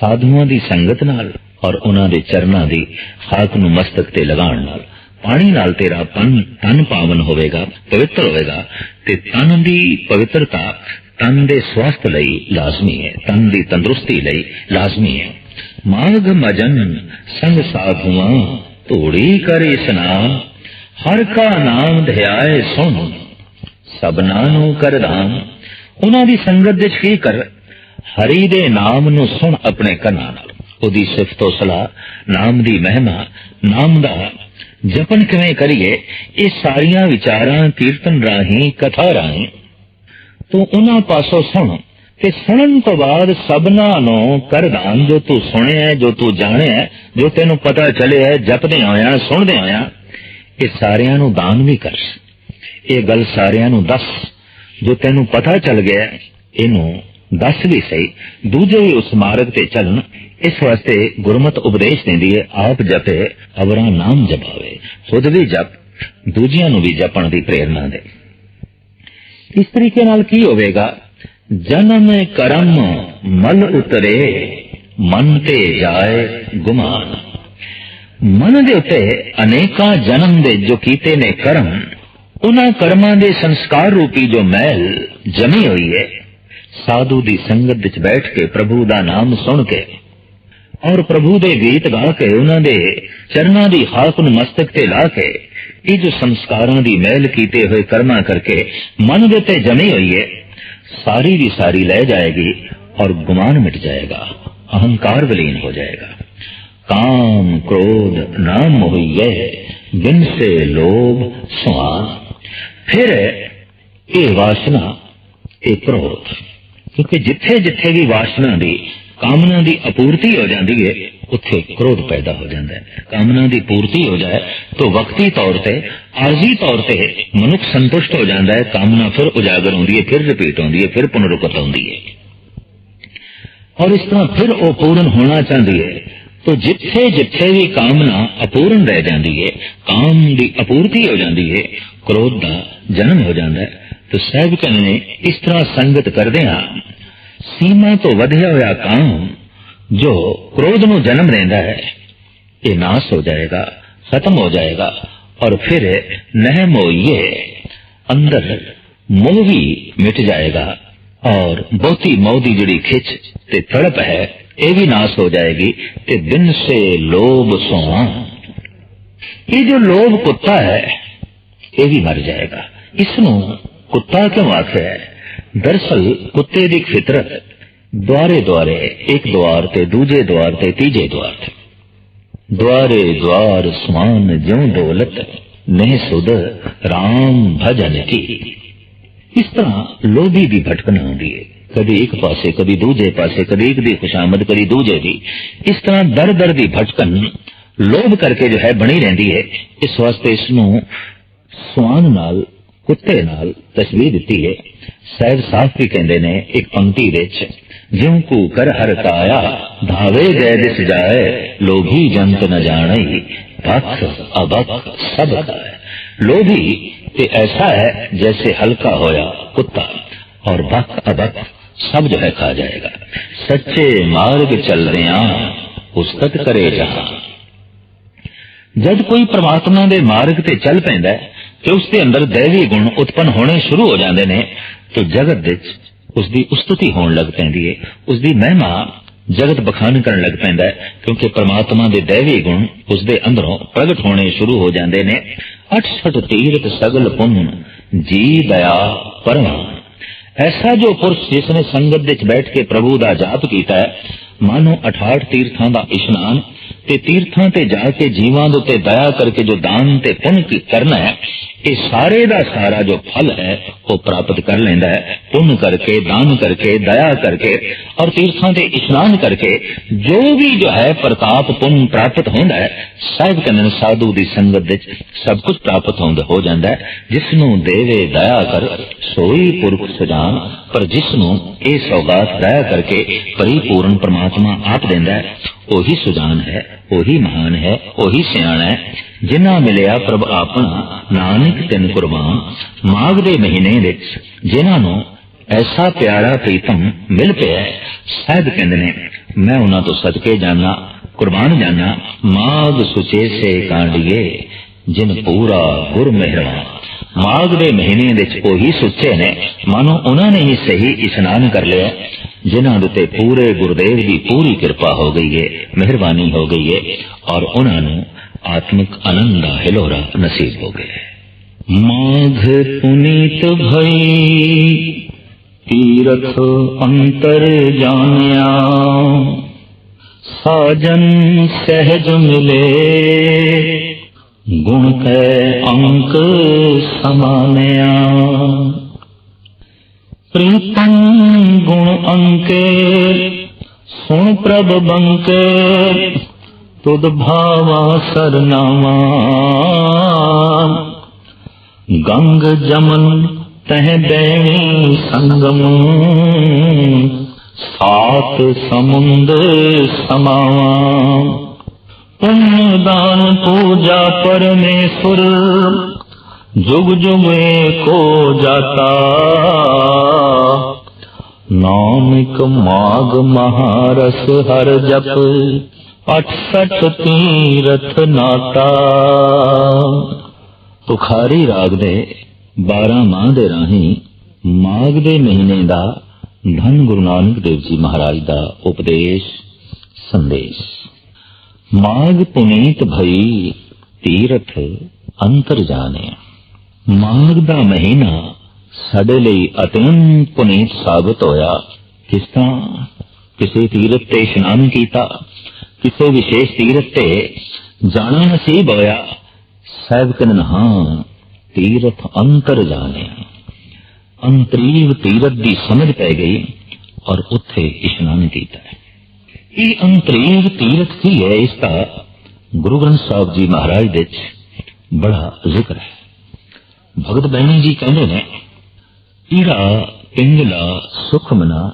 ਸਾਧੂਆਂ ਦੀ ਸੰਗਤ ਨਾਲ ਔਰ ਉਹਨਾਂ ਦੇ ਚਰਨਾਂ ਦੀ ਖਾਕ ਨੂੰ ਮਸਤਕ ਤੇ ਲਗਾਉਣ ਨਾਲ। ਪਾਣੀ ਨਾਲ ਤੇਰਾ ਤਨ ਤਨ ਪਾਵਨ ਹੋਵੇਗਾ, ਪਵਿੱਤਰ ਹੋਵੇਗਾ, ਤੇ ਤਨ ਦੀ ਪਵਿੱਤਰਤਾ ਤਨ ਦੇ ਸਵਾਸਥ ਲਈ ਲਾਜ਼ਮੀ ਹੈ, ਤਨ ਦੀ ਤੰਦਰੁਸਤੀ ਲਈ ਲਾਜ਼ਮੀ ਹੈ। ਮਾਘ ਮਜਨ, ਸੰਗ ਸਾਧੂਆਂ, ਧੂੜੀ ਕਰ ਇਸਨਾਨ ਹਰ ਕਾ ਨਾਮ ਧਿਆਏ ਸੁਣ ਸਭਨਾ ਨੂੰ ਕਰਦਾਨ ਉਹਨਾਂ ਦੀ ਸੰਗਤ ਦੇ ਕੀ ਕਰ, ਹਰੀ ਦੇ ਨਾਮ ਨੂੰ ਸੁਣ ਆਪਣੇ ਕੰਨਾਂ ਨਾਲ। ਉਹਦੀ ਸਿਫਤੋ ਸਲਾਹ, ਨਾਮ ਦੀ ਮਹਿਮਾ, ਨਾਮ ਦਾ ਜਪਨ ਕਿਵੇਂ ਕਰੀਏ, ਇਹ ਸਾਰੀਆਂ ਵਿਚਾਰਾਂ ਕੀਰਤਨ ਰਾਹੀਂ, ਕਥਾ ਰਾਹੀਂ ਤੂੰ ਉਹਨਾਂ ਪਾਸੋਂ ਸੁਣ। ਤੇ ਸੁਣਨ ਤੋਂ ਬਾਅਦ ਸਭਨਾ ਨੂੰ ਕਰਦਾਨ ਜੋ ਤੂੰ ਸੁਣਿਆ, ਜੋ ਤੂੰ ਜਾਣਿਆ, ਜੋ ਤੈਨੂੰ ਪਤਾ ਚੱਲਿਆ ਜਪਦੇ ਆਇਆ ਸੁਣਦੇ ਆਇਆ ਇਹ ਸਾਰਿਆਂ ਨੂੰ ਦਾਨ ਵੀ ਕਰ। ਇਹ ਗੱਲ ਸਾਰਿਆਂ ਨੂੰ ਦੱਸ। ਜੋ ਤੈਨੂੰ ਪਤਾ ਚੱਲ ਗਿਆ, ਇਹਨੂੰ ਦੱਸ ਵੀ ਸਹੀ। ਦੂਜੇ ਵੀ ਉਸ ਮਾਰਗ ਤੇ ਚੱਲਣ, ਇਸ ਵਾਸਤੇ ਗੁਰਮਤ ਉਪਦੇਸ਼ ਦਿੰਦੀ ਹੈ, ਆਪ ਜਪੇ, ਅਵਰਾ ਨਾਮ ਜਪਾਵੇ। ਖੁਦ ਵੀ ਜਪ, ਦੂਜਿਆਂ ਨੂੰ ਵੀ ਜਪਣ ਦੀ ਪ੍ਰੇਰਣਾ ਦੇ। ਇਸ ਤਰੀਕੇ ਨਾਲ ਕੀ ਹੋਵੇਗਾ? ਜਨਮ ਕਰਮ ਮਨ ਉਤਰੇ ਮਨ ਤੇ ਜਾਏ ਗੁਮਾਨ ਮਨ ਦੇ ਉੱਤੇ ਅਨੇਕਾਂ ਜਨਮ ਦੇ ਜੋ ਕੀਤੇ ਨੇ ਕਰਮ ਉਹਨਾਂ ਕਰਮਾਂ ਦੇ ਸੰਸਕਾਰ ਰੂਪੀ ਜੋ ਮੈਲ ਜਮੀ ਹੋਈ ਹੈ ਸਾਧੂ ਦੀ ਸੰਗਤ ਵਿੱਚ ਬੈਠ ਕੇ ਪ੍ਰਭੂ ਦਾ ਨਾਮ ਸੁਣ ਕੇ ਔਰ ਪ੍ਰਭੂ ਦੇ ਗੀਤ ਗਾ ਕੇ ਉਹਨਾਂ ਦੇ ਚਰਨਾਂ ਦੀ ਹਾਕ ਨੂੰ ਮਸਤਕ ਤੇ ਲਾ ਕੇ ਇਹ ਜੋ ਸੰਸਕਾਰਾਂ ਦੀ ਮੈਲ ਕੀਤੇ ਹੋਏ ਕਰਮਾਂ ਕਰਕੇ ਮਨ ਦੇ ਉੱਤੇ ਜਮੀ ਹੋਈ ਹੈ ਸਾਰੀ ਦੀ ਸਾਰੀ ਲੈ ਜਾਏਗੀ ਔਰ ਗੁਮਾਨ ਮਿਟ ਜਾਏਗਾ ਅਹੰਕਾਰ ਵਿਲੀਨ ਹੋ ਜਾਏਗਾ ਕਾਮ ਕ੍ਰੋਧ ਨਾਮ ਮੋਹੀਏ ਬਿਨ ਸੇ ਲੋਭ ਸਵਾਨ ਫਿਰ ਇਹ ਵਾਸਨਾ ਇਹ ਕ੍ਰੋਧ ਕਿਉਂਕਿ ਜਿੱਥੇ ਜਿੱਥੇ ਵੀ ਵਾਸਨਾ ਦੀ ਕਾਮਨਾ ਦੀ ਅਪੂਰਤੀ ਹੋ ਜਾਂਦੀ ਹੈ ਉੱਥੇ ਕ੍ਰੋਧ ਪੈਦਾ ਹੋ ਜਾਂਦਾ ਹੈ। ਕਾਮਨਾ ਦੀ ਪੂਰਤੀ ਹੋ ਜਾਏ ਤਾਂ ਵਕਤੀ ਤੌਰ ਤੇ ਆਰਜ਼ੀ ਤੌਰ ਤੇ ਮਨੁੱਖ ਸੰਤੁਸ਼ਟ ਹੋ ਜਾਂਦਾ ਹੈ। ਕਾਮਨਾ ਫਿਰ ਉਜਾਗਰ ਹੁੰਦੀ ਹੈ, ਫਿਰ ਰਿਪੀਟ ਹੁੰਦੀ ਹੈ, ਫਿਰ ਪੁਨਰੁਕਤ ਹੁੰਦੀ ਹੈ। ਔਰ ਇਸ ਤਰ੍ਹਾਂ ਫਿਰ ਉਹ ਪੂਰਨ ਹੋਣਾ ਚਾਹੁੰਦੀ ਹੈ। ਤੋ ਜਿੱਥੇ ਜਿੱਥੇ ਵੀ ਕਾਮਨਾ ਅਪੂਰਨ ਰਹਿ ਜਾਂਦੀ ਹੈ, ਕਾਮ ਦੀ ਅਪੂਰਤੀ ਹੋ ਜਾਂਦੀ ਹੈ, ਕ੍ਰੋਧ ਦਾ ਜਨਮ ਹੋ ਜਾਂਦਾ ਹੈ। ਤੋ ਸਹਿਬ ਨੇ, ਇਸ ਤਰ੍ਹਾਂ ਸੰਗਤ ਕਰਦੇ ਹਾਂ। ਸੀਮਾ ਤੋਂ ਵਧਿਆ ਹੋਇਆ ਕਾਮ ਜੋ ਕ੍ਰੋਧ ਨੂੰ ਜਨਮ ਰਹਿੰਦਾ ਹੈ, ਇਹ ਨਾਸ ਹੋ ਜਾਏਗਾ, ਖਤਮ ਹੋ ਜਾਏਗਾ ਔਰ ਫਿਰ ਨਹਿ ਮੋਈਏ ਅੰਦਰ ਮੋਹ ਵੀ ਮਿਟ ਜਾਏਗਾ ਔਰ ਬਹੁਤੀ ਮੋਹ ਦੀ ਜਿਹੜੀ ਖਿੱਚ ਤੇ ਤੜਪ ਹੈ, ਇਹ ਵੀ ਨਾਸ ਹੋ ਜਾਏਗੀ ਤੇ ਦਿਨ ਸੇ ਲੋਭ ਸੋਆ ਇਹ ਜੋ ਲੋਭ ਕੁੱਤਾ ਹੈ, ਇਹ ਵੀ ਮਰ ਜਾਏਗਾ। ਇਸ ਨੂੰ ਕੁੱਤਾ ਕਿਉਂ ਆਖਿਆ ਹੈ? ਦਰਸਲ ਕੁੱਤੇ ਦੀ ਫਿਤਰਤ ਦੁਆਰੇ ਦੁਆਰੇ, ਇੱਕ ਦੁਆਰ ਤੇ ਦੂਜੇ ਦੁਆਰ ਤੇ ਤੀਜੇ ਦੁਆਰ ਤੇ। ਦੁਆਰੇ ਦੁਆਰ ਸਮਾਨ ਜਿਉ ਦੌਲਤ, ਨਹੀਂ ਸੁਧ RAM ਭਜਨ ਕੀ। ਇਸ ਤਰ੍ਹਾਂ ਲੋਭੀ ਦੀ ਭਟਕਣ ਹੁੰਦੀ ਹੈ ਕਦੀ ਇੱਕ ਪਾਸੇ, ਕਦੀ ਦੂਜੇ ਪਾਸੇ, ਕਦੀ ਇੱਕ ਦੀ ਖੁਸ਼ਾਮਦ, ਕਦੀ ਦੂਜੇ ਦੀ। ਇਸ ਤਰ੍ਹਾਂ ਦਰ ਦਰ ਦੀ ਭਟਕਣ ਲੋਭ ਕਰਕੇ ਜੋ ਹੈ ਬਣੀ ਰਹਿੰਦੀ ਹੈ ਇਸ ਵਾਸਤੇ ਇਸ ਨੂੰ ਸਵਾਨ ਨਾਲ, ਕੁੱਤੇ ਨਾਲ ਤਸਵੀਰ ਦਿੱਤੀ ਹੈ ਸਹਿਬ ਸਾਫ਼ ਵੀ ਕਹਿੰਦੇ ਨੇ, ਇੱਕ ਪੰਕਤੀ ਵਿੱਚ ਜਿਉ ਕੋ ਕਰ ਹਰ ਕਾਇਆ ਧਾਵੇ ਗਏ ਦਿਸ ਜਾਏ ਲੋਭੀ ਜੰਤ ਨ ਜਾਣਈ ਭਖ ਅਭਖ ਸਭ ਖਾਏ ਲੋਭੀ ਤੇ ऐसा है जैसे हल्का होया कुत्ता और बक अबक सब जो है खा जाएगा सच्चे मार्ग चल रहा उस्तत करे जहां ਜਦ ਕੋਈ ਪ੍ਰਮਾਤਮਾ ਦੇ ਮਾਰਗ ਤੇ ਚੱਲ ਪੈਂਦਾ ਹੈ ਤੇ ਉਸ ਦੇ ਅੰਦਰ ਦੇਵੀ ਗੁਣ ਉਤਪਨ ਹੋਣੇ ਸ਼ੁਰੂ ਹੋ ਜਾਂਦੇ ਨੇ ਤੇ ਜਗਤ ਵਿੱਚ ਉਸ ਦੀ ਉਸਤਤੀ ਹੋਣ ਲੱਗ ਪੈਂਦੀ ਹੈ ਉਸ ਦੀ ਮਹਿਮਾ ਜਗਤ ਬਖਾਨ ਕਰਨ ਲੱਗ ਪੈਂਦਾ ਹੈ ਕਿਉਂਕਿ ਪ੍ਰਮਾਤਮਾ ਦੇ ਦੇਵੀ ਗੁਣ ਉਸ ਦੇ ਅੰਦਰੋਂ ਪ੍ਰਗਟ ਹੋਣੇ ਸ਼ੁਰੂ ਹੋ ਜਾਂਦੇ ਨੇ। 68 ਤੀਰਤ ਸਗਲ ਪੁੰਨ, ਜੀ ਦਇਆ ਪਰਮ ਐਸਾ ਜੋ ਪੁਰਸ਼ ਜਿਸ ਨੇ ਸੰਗਤ ਵਿੱਚ ਬੈਠ ਕੇ ਪ੍ਰਭੂ ਦਾ ਜਾਪ ਕੀਤਾ ਹੈ ਮਾਨੋ 68 ਤੀਰਥਾਂ ਦਾ ਇਸ਼ਨਾਨ ਤੇ ਤੀਰਥਾਂ ਤੇ ਜਾ ਕੇ ਜੀਵਾਂ ਦੇ ਉੱਤੇ ਦਇਆ ਕਰਕੇ ਜੋ ਦਾਨ ਤੇ ਪੁੰਨ ਕੀ ਕਰਨਾ ਹੈ ਇਹ ਸਾਰੇ ਦਾ ਸਾਰਾ ਜੋ ਫਲ ਹੈ, ਉਹ ਪ੍ਰਾਪਤ ਕਰ ਲੈਂਦਾ ਹੈ। ਪੁੰਨ ਕਰਕੇ, ਦਾਨ ਕਰਕੇ, ਦਇਆ ਕਰਕੇ ਔਰ ਤੀਰਥਾਂ ਤੇ ਇਸ਼ਨਾਨ ਕਰਕੇ ਜੋ ਵੀ ਜੋ ਹੈ ਪ੍ਰਤਾਪ, ਪੁੰਨ ਪ੍ਰਾਪਤ ਹੁੰਦਾ ਹੈ, ਸਾਹਿਬ ਕਹਿੰਦੇ ਨੇ, ਸਾਧੂ ਦੀ ਸੰਗਤ ਵਿੱਚ ਸਭ ਕੁਝ ਪ੍ਰਾਪਤ ਹੁੰਦਾ, ਹੋ ਜਾਂਦਾ ਹੈ। ਜਿਸ ਨੂੰ ਦੇਵੇ ਦਇਆ ਕਰ, ਸੋਈ ਪੁਰਖ ਸਜਾਨ, ਪਰ ਜਿਸ ਨੂੰ ਇਹ ਸੌਗਾਤ ਦਇਆ ਕਰਕੇ ਪਰਿਪੂਰਨ ਉਹੀ ਸੁਜਾਨ ਹੈ ਉਹੀ ਮਹਾਨ ਹੈ ਉਹੀ ਸਿਆਣਾ ਹੈ। ਜਿਨ੍ਹਾਂ ਮਿਲਿਆ ਪ੍ਰਭ ਆਪਣਾ ਨਾਨਕ ਤਿੰਨ ਕੁਰਬਾਨ ਮਾਘ ਦੇ ਮਹੀਨੇ ਵਿੱਚ ਜਿਨ੍ਹਾਂ ਨੂੰ ਐਸਾ ਪਿਆਰਾ ਪ੍ਰੀਤਮ ਮਿਲ ਪਿਆ ਹੈ, ਕਹਿੰਦੇ ਨੇ ਮੈਂ ਉਹਨਾਂ ਤੋਂ ਸਦਕੇ ਜਾਣਾ ਕੁਰਬਾਨ ਜਾਣਾ ਮਾਘ ਸੁਚੇ ਸੇ ਕਾਂਡੀਏ ਜਿਨ ਪੂਰਾ ਗੁਰ ਮਿਹਰਬਾਨ ਮਾਘ ਦੇ ਮਹੀਨੇ ਵਿੱਚ ਉਹੀ ਸੁੱਚੇ ਨੇ ਮਾਨੋ ਉਹਨਾਂ ਨੇ ਹੀ ਸਹੀ ਇਸ਼ਨਾਨ ਕਰ ਲਿਆ। ਜਿਨ੍ਹਾਂ ਦੇ ਉੱਤੇ ਪੂਰੇ ਗੁਰਦੇਵ ਦੀ ਪੂਰੀ ਕਿਰਪਾ ਹੋ ਗਈ ਹੈ ਮਿਹਰਬਾਨੀ ਹੋ ਗਈ ਹੈ ਔਰ ਉਹਨਾਂ ਨੂੰ ਆਤਮਿਕ ਆਨੰਦ ਦਾ ਹਿਲੋਰਾ ਨਸੀਬ ਹੋ ਗਿਆ ਹੈ। ਮਾਘ ਪੁਨੀਤ ਭਈ, ਤੀਰਥ ਅੰਤਰ ਜਾਣਿਆ, ਸਾਜਨ ਸਹਿਜ ਮਿਲੇ, ਗੁਣ ਕੈ ਅੰਕ ਸਮਾਨਿਆ ਪ੍ਰੀਤਮ ਗੁਣ ਅੰਕੇ, ਸੁਣ ਪ੍ਰਭ ਬੰਕੇ, ਤੁਧ ਭਾਵਾ ਸਰਨਾਵਾ ਗੰਗ ਜਮਨ ਤਹ ਬੈਣੀ ਸੰਗਮ, ਸਾਤ ਸਮੁੰਦ ਸਮਾਵਾਂ। ਪੁੰਨ ਦਾਨ ਪੂਜਾ ਪਰਮੇਸ਼ਰ जुग जुग एको जाता नामिक माग महारस हर जप अठ सठ तीरथ नाता ਤੁਖਾਰੀ ਰਾਗ ਦੇ 12 ਮਾਹ ਦੇ ਰਾਹੀਂ ਮਾਘ ਦੇ ਮਹੀਨੇ ਦਾ ਧੰਨ ਗੁਰੂ ਨਾਨਕ ਦੇਵ ਜੀ ਮਹਾਰਾਜ ਦਾ ਉਪਦੇਸ਼ ਸੰਦੇਸ਼ ਮਾਘ ਪੁਨੀਤ ਭਈ ਤੀਰਥ ਅੰਤਰ ਜਾਣਿਆ ਮਾਘ ਦਾ ਮਹੀਨਾ ਸਾਡੇ ਲਈ ਅਤਿਅੰਤ ਪੁਨੀਤ ਸਾਬਤ ਹੋਇਆ। ਕਿਸ ਤਰ੍ਹਾਂ ਕਿਸੇ ਤੀਰਥ ਤੇ ਇਸ਼ਨਾਨ ਕੀਤਾ, ਕਿਸੇ ਵਿਸ਼ੇਸ਼ ਤੀਰਥ ਤੇ ਜਾਣਾ ਨਸੀਬ ਹੋਇਆ, ਸਾਹਿਬ ਕਹਿੰਦੇ ਹਾਂ, ਤੀਰਥ ਅੰਤਰ ਜਾਣਿਆ ਅੰਤਰੀਵ ਤੀਰਥ ਦੀ ਸਮਝ ਪੈ ਗਈ ਔਰ ਉੱਥੇ ਇਸ਼ਨਾਨ ਕੀਤਾ। ਇਹ ਅੰਤਰੀਵ ਤੀਰਥ ਕੀ ਹੈ? ਇਸ ਦਾ ਗੁਰੂ ਗ੍ਰੰਥ ਸਾਹਿਬ ਜੀ ਮਹਾਰਾਜ ਦੇ ਬੜਾ ਜ਼ਿਕਰ ਹੈ। ਭਗਤ ਬਹਿਣੀ ਜੀ ਕਹਿੰਦੇ ਨੇ ਈੜਾ ਪਿੰਗਲਾ ਸੁਖਮਨਾ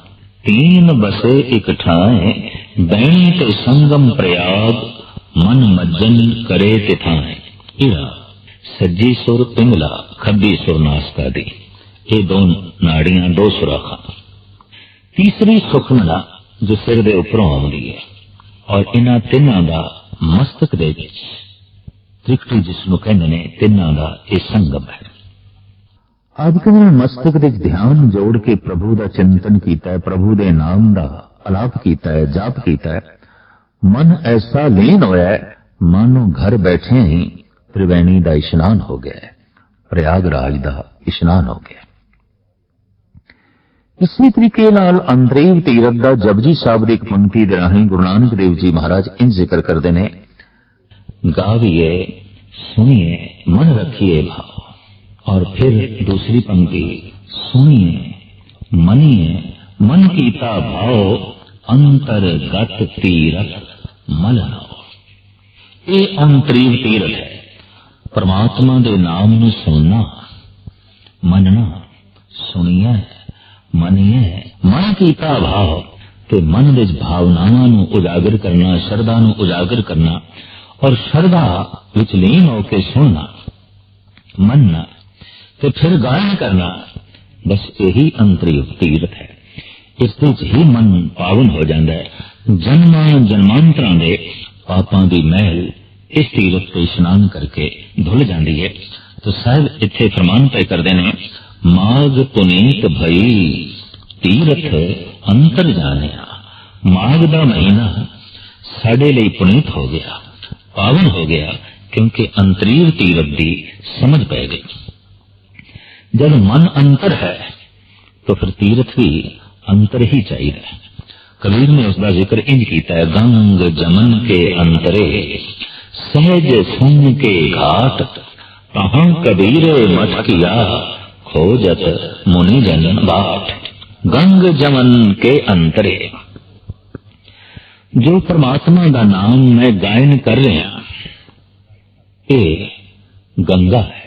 ਤੀਨ ਬਸੇ ਇਕ ਠਾਏ ਬਹਿਣੀ ਤੇ ਸੰਗਮ ਪ੍ਰਯਾਗ ਮਨ ਮੱਜਨ ਕਰੇ ਤਿਥਾਏ ਈੜਾ ਸੱਜੀ ਸੁਰ ਪਿੰਗਲਾ ਖੱਬੀ ਸੁਰ ਨਾਸਕਾ ਦੀ ਇਹ ਦੋ ਨਾੜੀਆਂ ਦੋ ਸੁਰਾਖਾਂ ਤੀਸਰੀ ਸੁਖਮਨਾ ਜੋ ਸਿਰ ਦੇ ਉੱਪਰੋਂ ਆਉਂਦੀ ਹੈ ਔਰ ਇਹਨਾਂ ਤਿੰਨਾਂ ਦਾ ਮਸਤਕ ਦੇ ਵਿੱਚ ਤ੍ਰਿਕਟੀ ਜਿਸ ਨੂੰ ਕਹਿੰਦੇ ਨੇ ਤਿੰਨਾਂ ਦਾ ਇਹ ਸੰਗਮ ਹੈ ਅੱਜ ਕੱਲ੍ਹ ਮਸਤਕ ਦੇ ਧਿਆਨ ਜੋੜ ਕੇ ਪ੍ਰਭੂ ਦਾ ਚਿੰਤਨ ਕੀਤਾ ਹੈ ਪ੍ਰਭੂ ਦੇ ਨਾਮ ਦਾ ਅਲਾਪ ਕੀਤਾ ਹੈ ਜਾਪ ਕੀਤਾ ਹੈ ਮਨ ਐਸਾ ਲੀਨ ਹੋਇਆ ਹੈ ਮਾਨੋ ਘਰ ਬੈਠੇ ਹੀ ਤ੍ਰਿਵੇਣੀ ਦਾ ਇਸ਼ਨਾਨ ਹੋ ਗਿਆ ਹੈ ਪ੍ਰਯਾਗਰਾਜ ਦਾ ਇਸ਼ਨਾਨ ਹੋ ਗਿਆ ਇਸੇ ਤਰੀਕੇ ਨਾਲ ਅੰਦਰੇਵ ਤੀਰਤ ਦਾ ਜਪਜੀ ਸਾਹਿਬ ਦੀ ਇੱਕ ਪੰਕਤੀ ਦੇ ਰਾਹੀਂ ਗੁਰੂ ਨਾਨਕ ਦੇਵ ਜੀ ਮਹਾਰਾਜ ਇੰਜ ਜ਼ਿਕਰ ਕਰਦੇ ਨੇ ਗਾਵੀਏ ਸੁਣੀਏ ਮਨ ਰੱਖੀਏ ਭਾਵ और फिर दूसरी पंक्ति सुनिए मनिए मन कीता भाव अंतरगत तीरथ मल ਇਹ ਅੰਤਰੀਵ ਤੀਰਥ ਹੈ ਪਰਮਾਤਮਾ ਦੇ ਨਾਮ ਨੂੰ ਸੁਣਨਾ ਮੰਨਣਾ ਸੁਣੀਏ ਮੰਨੀਏ ਮਨ ਕੀਤਾ ਭਾਵ ਤੇ ਮਨ ਵਿੱਚ ਭਾਵਨਾਵਾਂ ਨੂੰ ਉਜਾਗਰ ਕਰਨਾ ਸ਼ਰਧਾ ਨੂੰ ਉਜਾਗਰ ਕਰਨਾ ਔਰ ਸ਼ਰਧਾ ਵਿੱਚ ਲੀਨ ਹੋ ਕੇ ਸੁਣਨਾ ਮੰਨਣਾ ਤੇ ਫਿਰ ਗਾਇਨ ਕਰਨਾ ਬਸ ਇਹੀ ਅੰਤਰੀ ਤੀਰਥ ਹੈ। ਇਸ ਵਿੱਚ ਹੀ ਮਨ ਪਾਵਨ ਹੋ ਜਾਂਦਾ ਹੈ। ਜਨਮਾਂ ਜਨਮਾਂਤਰਾਂ ਦੇ ਪਾਪਾਂ ਦੀ ਮਹਿਲ ਇਸ ਤੀਰਥ ਤੇ ਇਸ਼ਨਾਨ ਕਰਕੇ ਧੁੱਲ ਜਾਂਦੀ ਹੈ। ਤਾਂ ਸਾਹਿਬ ਇੱਥੇ ਫਰਮਾਨ ਪੈ ਕਰਦੇ ਨੇ, ਮਾਗ ਪੁਨੀਤ ਭਈ ਤੀਰਥ ਅੰਤਰ ਜਾਣਿਆ, ਮਾਗ ਦਾ ਮਹੀਨਾ ਸਾਡੇ ਲਈ ਪੁਨੀਤ ਹੋ ਗਿਆ, ਪਾਵਨ ਹੋ ਗਿਆ, ਕਿਉਂਕਿ ਅੰਤਰੀਵ ਤੀਰਥ ਦੀ ਸਮਝ ਪੈ ਗਈ। جب من انتر ہے، تو پھر تیرتھ بھی انتر ہی چاہیے۔ کبیر نے اس کا ذکر انج کیتا ہے گنگ جمن کے انترے، سہج سن کے گھاٹ تہاں کبیر مت کیا، کھوجت منی جن باٹ۔ گنگ جمن کے انترے۔ جو پرماتما کا نام میں گائن کر رہا یہ گنگا ہے۔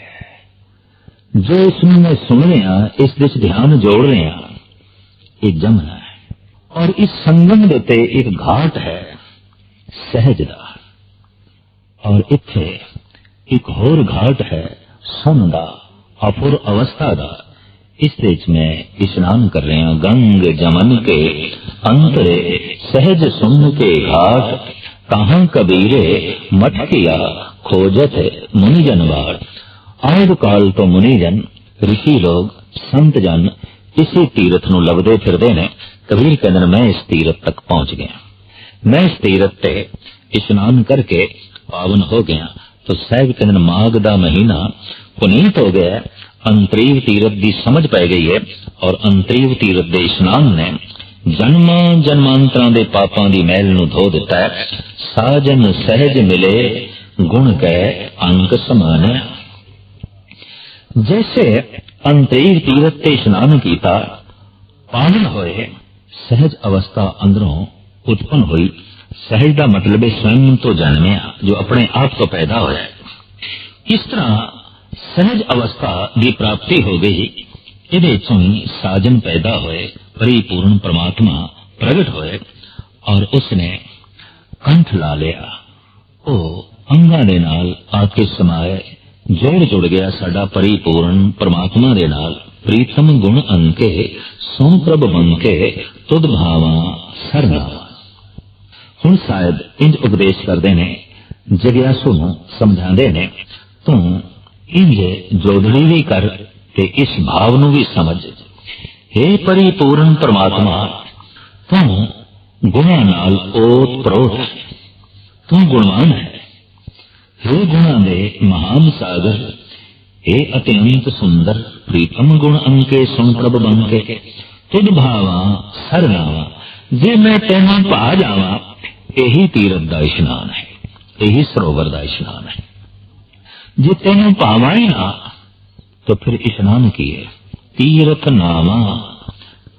جو اس میں سن رہے ہیں، اس دھیان جوڑ رہے ہیں، ایک جمنا ہے۔ اور اس سنگم دیتے ایک گھاٹ ہے سہج دا اور اتھے ایک اور گھاٹ ہے سن دا افر اوستھا دا۔ اس دیچ میں اسنان کر رہے ہیں، گنگ جمن کے انترے، سہج سن کے گھاٹ۔ کہاں کبیرے مٹکیا کھوجت منجنوار मुनि जनवार ਆਦ ਕਾਲ ਤੋਂ ਮੁਨੀ ਜਨ ઋષਿ ਲੋਗ ਸੰਤ ਜਨ ਇਸੇ ਤੀਰਥ ਨੂੰ ਲੱਭਦੇ ਫਿਰਦੇ ਨੇ ਕਬੀਰ ਕਹਿੰਦੇ ਨੇ ਮੈਂ ਇਸ ਤੀਰਥ ਤੱਕ ਪਹੁੰਚ ਗਿਆ ਮੈਂ ਇਸ ਤੀਰਥ ਤੇ ਇਸ਼ਨਾਨ ਕਰਕੇ ਪਾਵਨ ਹੋ ਗਿਆ ਤਾਂ ਸਾਹਿਬ ਕਹਿੰਦੇ ਨੇ ਮਾਘ ਦਾ ਮਹੀਨਾ ਪੁਨੀਤ ਹੋ ਗਿਆ ਅੰਤਰੀਵ ਤੀਰਥ ਦੀ ਸਮਝ ਪੈ ਗਈ ਹੈ ਔਰ ਅੰਤਰੀਵ ਤੀਰਥ ਦੇ ਇਸ਼ਨਾਨ ਨੇ ਜਨਮਾਂ ਜਨਮਾਂਤਰਾਂ ਦੇ ਪਾਪਾਂ ਦੀ ਮੈਲ ਨੂੰ ਧੋ ਦਿੱਤਾ ਹੈ ਸਾਜਨ ਸਹਿਜ ਮਿਲੇ ਗੁਣ ਕੈ ਅੰਕ ਸਮਾਨਿਆ जैसे अंतरीव तीरथ ते स्नान कीता पावन होए सहज अवस्था अंदरों उत्पन्न हुई सहज ਦਾ ਮਤਲਬ ਹੈ ਸਵੈਮ ਤੋਂ ਜਨਮਿਆ ਜੋ ਆਪਣੇ ਆਪ ਤੋਂ ਪੈਦਾ ਹੋਇਆ ਹੈ ਇਸ ਤਰ੍ਹਾਂ ਸਹਿਜ ਅਵਸਥਾ ਦੀ ਪ੍ਰਾਪਤੀ ਹੋ ਗਈ ਇਹਦੇ ਚੋਂ ਹੀ ਸਾਜਨ ਪੈਦਾ ਹੋਏ ਪਰਿਪੂਰਨ ਪ੍ਰਮਾਤਮਾ ਪ੍ਰਗਟ ਹੋਏ ਔਰ ਉਸਨੇ ਕੰਠ ਲਾ ਲਿਆ ਉਹ ਅੰਗਾਂ ਦੇ ਨਾਲ ਆ ਕੇ ਸਮਾਏ ਜੋੜ ਜੁੜ ਗਿਆ ਸਾਡਾ ਪਰਿਪੂਰਨ ਪਰਮਾਤਮਾ ਦੇ ਨਾਲ। ਪ੍ਰੀਤਮ ਗੁਣ ਅੰਕੇ ਸੋ ਪ੍ਰਭ ਬੰਕੇ ਤੁਧ ਭਾਵਾ ਸਰਨਾਵਾ ਹੁਣ ਸਾਹਿਬ ਇੰਜ ਉਪਦੇਸ਼ ਕਰਦੇ ਨੇ, ਜਗਿਆਸੂ ਨੂੰ ਸਮਝਾਉਂਦੇ ਨੇ, ਤੂੰ ਇੰਜ ਜੋਦੜੀ ਵੀ ਕਰ ਤੇ ਇਸ ਭਾਵ ਨੂੰ ਵੀ ਸਮਝ। हे ਪਰਿਪੂਰਨ ਪਰਮਾਤਮਾ, ਤੂੰ ਗੁਣਾਂ ਨਾਲ ਓਤ ਪ੍ਰੋਤ ਤੂੰ ਗੁਣਵਾਨ ਹੈ। हे ਗੁਣਾਂ ਦੇ ਮਹਾਨ ਸਾਗਰ हे ਅਤਿਅੰਤ ਸੁੰਦਰ, ਪ੍ਰੀਤਮ ਗੁਣ ਅੰਕੇ ਸੁਣ ਪ੍ਰਭ ਬੰਕੇ, ਤੁਧ ਭਾਵਾ ਸਰਨਾਵਾ ਜੇ ਮੈਂ ਤੈਨੂੰ ਭਾ ਜਾਵਾਂ, ਇਹੀ ਤੀਰਥ ਦਾ ਇਸ਼ਨਾਨ ਹੈ, ਇਹੀ ਸਰੋਵਰ ਦਾ ਇਸ਼ਨਾਨ ਹੈ। ਜੇ ਤੈਨੂੰ ਭਾਵਾਂ ਹੀ ਨਾ, ਤਾਂ ਫਿਰ ਇਸ਼ਨਾਨ ਕੀ ਹੈ? ਤੀਰਥ ਨਾਮਾ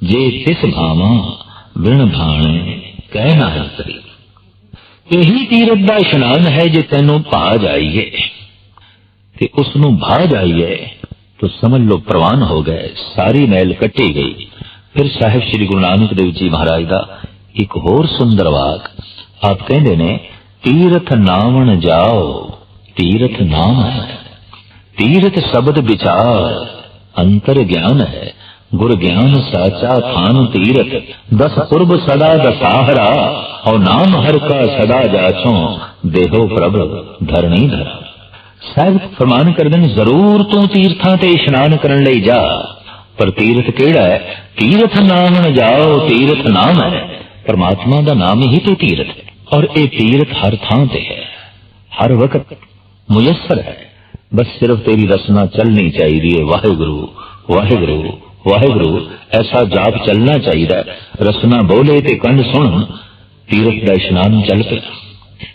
ਜੇ ਤਿਸ ਭਾਵਾਂ ਵਿਣ ਭਾਣੇ ਕਹਿ ਨਾ ਹੈ ਤਰੀ ਇਹੀ ਤੀਰਥ ਦਾ ਇਸ਼ਨਾਨ ਹੈ ਜੇ ਤੈਨੂੰ ਭਾ ਜਾਈਏ। ਤੇ ਉਸ ਨੂੰ ਭਾ ਜਾਈਏ ਤਾਂ ਸਮਝ ਲਓ ਪ੍ਰਵਾਨ ਹੋ ਗਏ, ਸਾਰੀ ਮੈਲ ਕੱਟੀ ਗਈ। ਫਿਰ ਸਾਹਿਬ ਸ੍ਰੀ ਗੁਰੂ ਨਾਨਕ ਦੇਵ ਜੀ ਮਹਾਰਾਜ ਦਾ ਇੱਕ ਹੋਰ ਸੁੰਦਰ ਵਾਕ, ਆਪ ਕਹਿੰਦੇ ਨੇ, ਤੀਰਥ ਨਾਵਣ ਜਾਓ, ਤੀਰਥ ਨਾਮ ਹੈ। ਤੀਰਥ ਸ਼ਬਦ ਵਿਚਾਰ, ਅੰਤਰ ਗਿਆਨ ਹੈ। ਗੁਰ ਗਿਆਨ ਸਾਚਾ ਥਾਨ ਤੀਰਥ, ਦਸ ਪੁਰਬ ਸਦਾ ਦਸਾਹਰਾ ਔ ਨਾਮ ਹਰ ਕਾ ਸਦਾ ਜਾਚੋ ਦੇਹੋ ਪ੍ਰਭ ਧਰਣੀ ਧਰਾ। ਸਾਹਿਬ ਫਰਮਾਨ ਕਰਦੇ ਜ਼ਰੂਰ ਤੂੰ ਤੀਰਥਾਂ ਤੇ ਇਸ਼ਨਾਨ ਕਰਨ ਲਈ ਜਾ, ਪਰ ਤੀਰਥ ਕਿਹੜਾ ਹੈ? ਤੀਰਥ ਨਾਮ ਨ ਜਾਓ, ਤੀਰਥ ਨਾਮ ਹੈ। ਪਰਮਾਤਮਾ ਦਾ ਨਾਮ ਹੀ ਤੇ ਤੀਰਥ ਹੈ, ਔਰ ਇਹ ਤੀਰਥ ਹਰ ਥਾਂ ਤੇ ਹੈ। ਹਰ ਵਕਤ ਮੁਯੱਸਰ ਹੈ। ਬਸ ਸਿਰਫ ਤੇਰੀ ਰਸਨਾ ਚੱਲਣੀ ਚਾਹੀਦੀ ਹੈ, ਵਾਹਿਗੁਰੂ ਵਾਹਿਗੁਰੂ। ਵਾਹਿਗੁਰੂ, ਐਸਾ ਜਾਪ ਚੱਲਣਾ ਚਾਹੀਦਾ ਰਸਨਾ ਬੋਲੇ ਤੇ ਕੰਨ ਸੁਣ ਤੀਰਥ ਦਾ ਇਸ਼ਨਾਨ ਚੱਲ ਪਿਆ।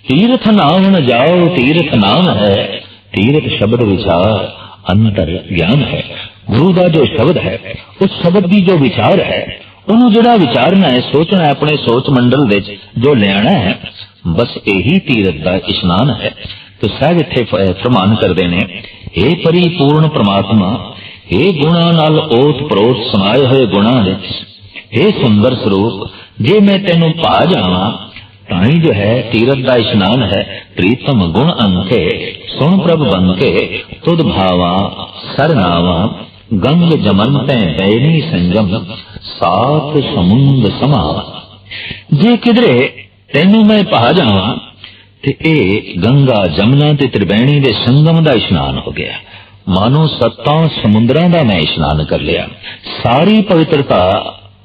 ਤੀਰਥ ਨਾਮ ਨ ਜਾਓ, ਤੀਰਥ ਨਾਮ ਹੈ। ਤੀਰਥ ਸ਼ਬਦ ਵਿਚਾਰ ਅੰਤਰ ਗਿਆਨ ਹੈ। ਗੁਰੂ ਦਾ ਜੋ ਸ਼ਬਦ ਹੈ, ਉਸ ਸ਼ਬਦ ਦੀ ਜੋ ਵਿਚਾਰ ਹੈ, ਉਹਨੂੰ ਜਿਹੜਾ ਵਿਚਾਰਨਾ ਹੈ, ਸੋਚਣਾ ਆਪਣੇ ਸੋਚ ਮੰਡਲ ਵਿੱਚ ਜੋ ਲੈਣਾ ਹੈ, ਬਸ ਇਹੀ ਤੀਰਥ ਦਾ ਇਸ਼ਨਾਨ ਹੈ। ਤੇ ਸਾਹਿਬ ਇੱਥੇ ਫਰਮਾਨ ਕਰਦੇ ਨੇ हे ਪਰਿਪੂਰਨ ਪ੍ਰਮਾਤਮਾ हे ਗੁਣਾ ਨਾਲ ਓਤ ਪ੍ਰੋਤ ਸਮਾਏ ਹੋਏ ਗੁਣਾ ਵਿੱਚ हे ਸੁੰਦਰ ਸਰੂਪ, ਜੇ ਮੈਂ ਤੈਨੂੰ ਭਾ ਜਾਵਾਂ ਤਾਂ ਹੀ ਜੋ ਹੈ ਤੀਰਥ ਦਾ ਇਸ਼ਨਾਨ ਹੈ, ਪ੍ਰੀਤਮ ਗੁਣ ਅੰਕੇ ਸੁਣ ਪ੍ਰਭ ਬੰਕੇ, ਤੁਧ ਭਾਵਾ ਸਰਨਾਵਾ ਗੰਗ ਜਮਨ ਤੈ ਬੈਨੀ ਸੰਜਮ ਸਾਤ ਸਮੁੰਦ ਸਮਾਵਾ। ਜੇ ਕਿਧਰੇ ਤੈਨੂੰ ਮੈਂ ਭਾ ਜਾਵਾਂ, ਤੇ ਇਹ ਗੰਗਾ ਜਮਨਾ ਤੇ ਤ੍ਰਿਵੇਣੀ ਦੇ ਸੰਗਮ ਦਾ ਇਸ਼ਨਾਨ ਹੋ ਗਿਆ। ਮਾਨੋ ਸੱਤਾਂ ਸਮੁੰਦਰਾਂ ਦਾ ਮੈਂ ਇਸ਼ਨਾਨ ਕਰ ਲਿਆ। ਸਾਰੀ ਪਵਿੱਤਰਤਾ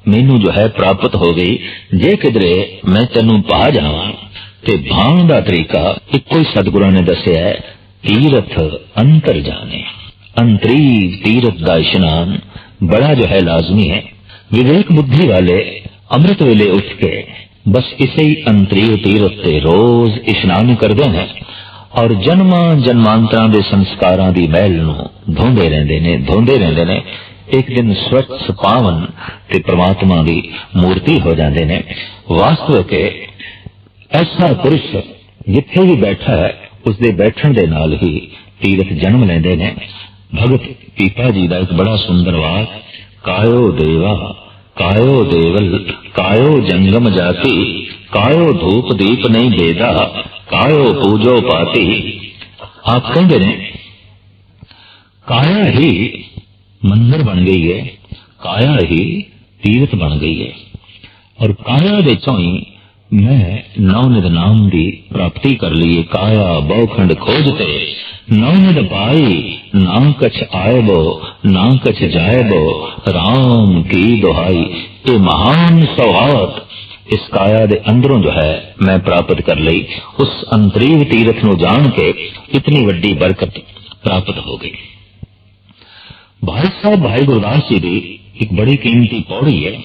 ਮੈਨੂੰ ਜੋ ਹੈ ਪ੍ਰਾਪਤ ਹੋ ਗਈ। ਜੇ ਕਿਧਰੇ ਮੈਂ ਤੈਨੂੰ ਪਾ ਜਾਵਾਂ, ਤੇ ਭਾਣ ਦਾ ਤਰੀਕਾ ਇੱਕੋ ਹੀ ਸਤਿਗੁਰਾਂ ਨੇ ਦੱਸਿਆ ਹੈ, ਤੀਰਥ ਅੰਤਰ ਜਾਣੇ। ਅੰਤਰੀ ਤੀਰਥ ਦਾ ਇਸ਼ਨਾਨ ਬੜਾ ਜੋ ਹੈ ਲਾਜ਼ਮੀ ਹੈ। ਵਿਵੇਕ ਬੁੱਧੀ ਵਾਲੇ ਅੰਮ੍ਰਿਤ ਵੇਲੇ ਉੱਠ ਕੇ ਬਸ ਇਸੇ ਹੀ ਅੰਤਰੀ ਤੀਰਥ ਤੇ ਰੋਜ਼ ਇਸ਼ਨਾਨ ਕਰਦੇ ਨੇ। ਔਰ ਜਨਮਾਂ ਜਨਮਾਂਤਰਾਂ ਦੇ ਸੰਸਕਾਰਾਂ ਦੀ ਮਹਿਲ ਨੂੰ ਧੋਂਦੇ ਰਹਿੰਦੇ ਨੇ, ਧੋਂਦੇ ਰਹਿੰਦੇ ਨੇ। ਇੱਕ ਦਿਨ ਸਵੱਛ ਪਾਵਨ ਤੇ ਪ੍ਰਮਾਤਮਾ ਦੀ ਮੂਰਤੀ ਹੋ ਜਾਂਦੇ ਨੇ। ਵਾਸਤਵਿਕ ਐਸਾ ਪੁਰਸ਼ ਜਿੱਥੇ ਵੀ ਬੈਠਾ ਹੈ ਉਸ ਦੇ ਬੈਠਣ ਦੇ ਨਾਲ ਹੀ ਤੀਰਥ ਜਨਮ ਲੈਂਦੇ ਨੇ। ਭਗਤ ਪੀਪਾ ਜੀ ਦਾ ਇੱਕ ਬੜਾ ਸੁੰਦਰ ਵਾਕ, ਕਾਇਓ ਦੇਵਾ, ਕਾਇਓ ਦੇਵਲ, ਕਾਇਓ ਜੰਗਮ ਜਾਤੀ, ਕਾਇਓ ਧੂਪ ਦੀਪ ਨਹੀਂ ਬੇਦਾ ਕਾਇਓ ਪੂਜੋ ਪਾਤੀ ਆਪ ਕਹਿੰਦੇ ਨੇ ਕਾਇਆ ਹੀ ਮੰਦਰ ਬਣ ਗਈ ਹੈ ਕਾਇਆ ਹੀ ਤੀਰਥ ਬਣ ਗਈ ਹੈ ਔਰ ਕਾਇਆ ਦੇ ਚੋਂ ਹੀ ਮੈਂ ਨੌਨਿਦ ਨਾਮ ਦੀ ਪ੍ਰਾਪਤੀ ਕਰ ਲਈ ਕਾਇਆ ਬਹੁਖੰਡ ਖੋਜਤੇ ਨੌਨਿਦ ਪਾਈ ਨਾ ਕਛ ਆਇਬੋ ਨਾ ਕਛ ਜਾਇਬੋ RAM ਕੀ ਦੁਹਾਈ ਇਹ ਮਹਾਨ ਸੌਗਾਤ ਇਸ ਕਾਇਆ ਦੇ ਅੰਦਰੋਂ ਜੋ ਹੈ ਮੈਂ ਪ੍ਰਾਪਤ ਕਰ ਲਈ ਉਸ ਅੰਤਰੀਵ ਤੀਰਥ ਨੂੰ ਜਾਣ ਕੇ ਇਤਨੀ ਵੱਡੀ ਬਰਕਤ ਪ੍ਰਾਪਤ ਹੋ ਗਈ ਭਾਈ ਸਾਹਿਬ ਭਾਈ ਗੁਰਦਾਸ ਜੀ ਦੀ ਇੱਕ ਬੜੀ ਕੀਮਤੀ ਪੌੜੀ ਹੈ